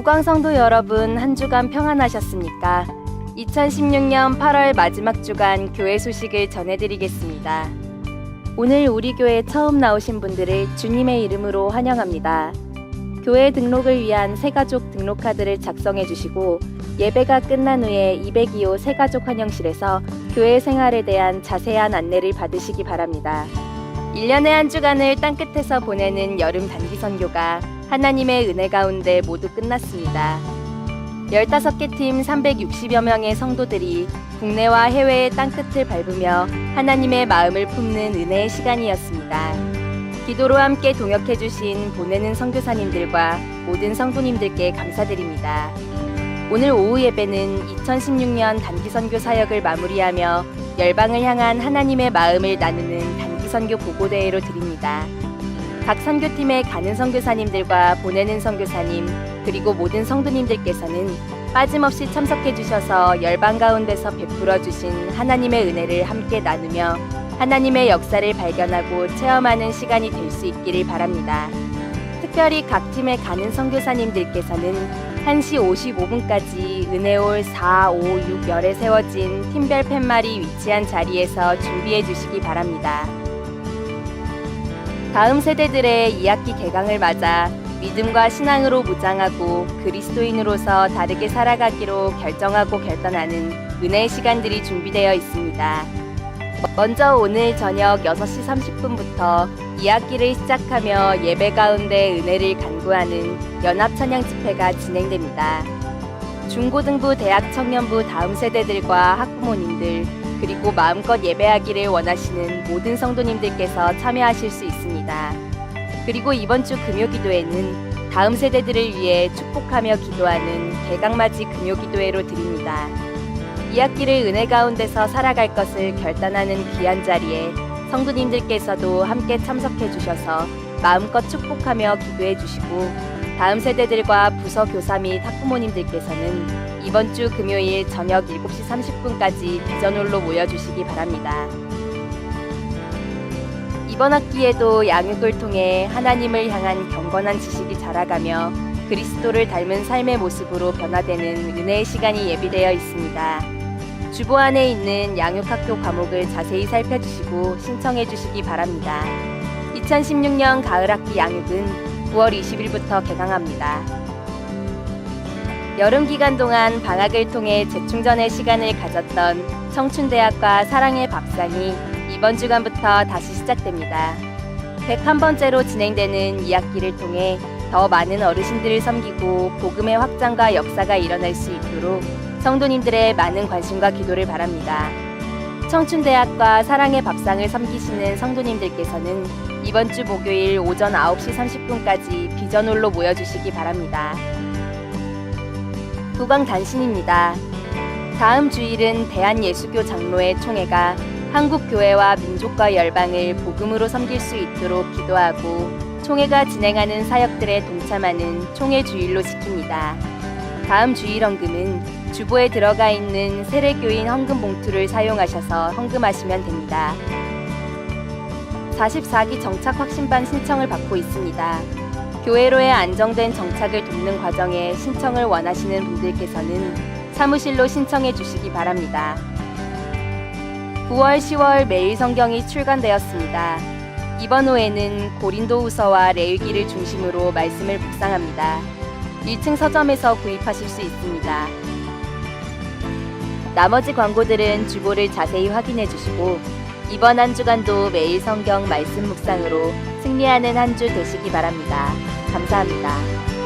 북광성도 여러분 한 주간 평안하셨습니까? 2016년 8월 마지막 주간 교회 소식을 전해드리겠습니다. 오늘 우리 교회 처음 나오신 분들을 주님의 이름으로 환영합니다. 교회 등록을 위한 새가족 등록카드를 작성해 주시고 예배가 끝난 후에 202호 새가족 환영실에서 교회 생활에 대한 자세한 안내를 받으시기 바랍니다. 1년의 한 주간을 땅끝에서 보내는 여름 단기 선교가 하나님의 은혜 가운데 모두 끝났습니다. 15개 팀 360여 명의 성도들이 국내와 해외의 땅끝을 밟으며 하나님의 마음을 품는 은혜의 시간이었습니다. 기도로 함께 동역해주신 보내는 선교사님들과 모든 성도님들께 감사드립니다. 오늘 오후 예배는 2016년 단기 선교 사역을 마무리하며 열방을 향한 하나님의 마음을 나누는 단기 선교 보고대회로 드립니다. 각 선교팀의 가는 선교사님들과 보내는 선교사님 그리고 모든 성도님들께서는 빠짐없이 참석해 주셔서 열방 가운데서 베풀어 주신 하나님의 은혜를 함께 나누며 하나님의 역사를 발견하고 체험하는 시간이 될 수 있기를 바랍니다. 특별히 각 팀의 가는 선교사님들께서는 1시 55분까지 은혜올 4, 5, 6열에 세워진 팀별 팻말이 위치한 자리에서 준비해 주시기 바랍니다. 다음 세대들의 2학기 개강을 맞아 믿음과 신앙으로 무장하고 그리스도인으로서 다르게 살아가기로 결정하고 결단하는 은혜의 시간들이 준비되어 있습니다. 먼저 오늘 저녁 6시 30분부터 2학기를 시작하며 예배 가운데 은혜를 간구하는 연합찬양 집회가 진행됩니다. 중고등부 대학 청년부 다음 세대들과 학부모님들 그리고 마음껏 예배하기를 원하시는 모든 성도님들께서 참여하실 수 있습니다. 그리고 이번 주 금요 기도회는 다음 세대들을 위해 축복하며 기도하는 개강맞이 금요 기도회로 드립니다. 이 학기를 은혜 가운데서 살아갈 것을 결단하는 귀한 자리에 성도님들께서도 함께 참석해 주셔서 마음껏 축복하며 기도해 주시고 다음 세대들과 부서 교사 및 학부모님들께서는 이번 주 금요일 저녁 7시 30분까지 비전홀로 모여주시기 바랍니다. 이번 학기에도 양육을 통해 하나님을 향한 경건한 지식이 자라가며 그리스도를 닮은 삶의 모습으로 변화되는 은혜의 시간이 예비되어 있습니다. 주보 안에 있는 양육학교 과목을 자세히 살펴주시고 신청해 주시기 바랍니다. 2016년 가을학기 양육은 9월 20일부터 개강합니다. 여름 기간 동안 방학을 통해 재충전의 시간을 가졌던 청춘대학과 사랑의 밥상이 이번 주간부터 다시 시작됩니다. 101번째로 진행되는 이 학기를 통해 더 많은 어르신들을 섬기고 복음의 확장과 역사가 일어날 수 있도록 성도님들의 많은 관심과 기도를 바랍니다. 청춘대학과 사랑의 밥상을 섬기시는 성도님들께서는 이번 주 목요일 오전 9시 30분까지 비전홀로 모여주시기 바랍니다. 도강 단신입니다. 다음 주일은 대한예수교 장로회 총회가 한국 교회와 민족과 열방을 복음으로 섬길 수 있도록 기도하고 총회가 진행하는 사역들에 동참하는 총회 주일로 지킵니다. 다음 주일 헌금은 주보에 들어가 있는 세례교인 헌금 봉투를 사용하셔서 헌금하시면 됩니다. 44기 정착 확신반 신청을 받고 있습니다. 교회로의 안정된 정착을 돕는 과정에 신청을 원하시는 분들께서는 사무실로 신청해 주시기 바랍니다. 9월, 10월 매일 성경이 출간되었습니다. 이번 호에는 고린도 후서와 레위기를 중심으로 말씀을 묵상합니다. 1층 서점에서 구입하실 수 있습니다. 나머지 광고들은 주보를 자세히 확인해 주시고 이번 한 주간도 매일 성경 말씀 묵상으로 승리하는 한 주 되시기 바랍니다. 감사합니다.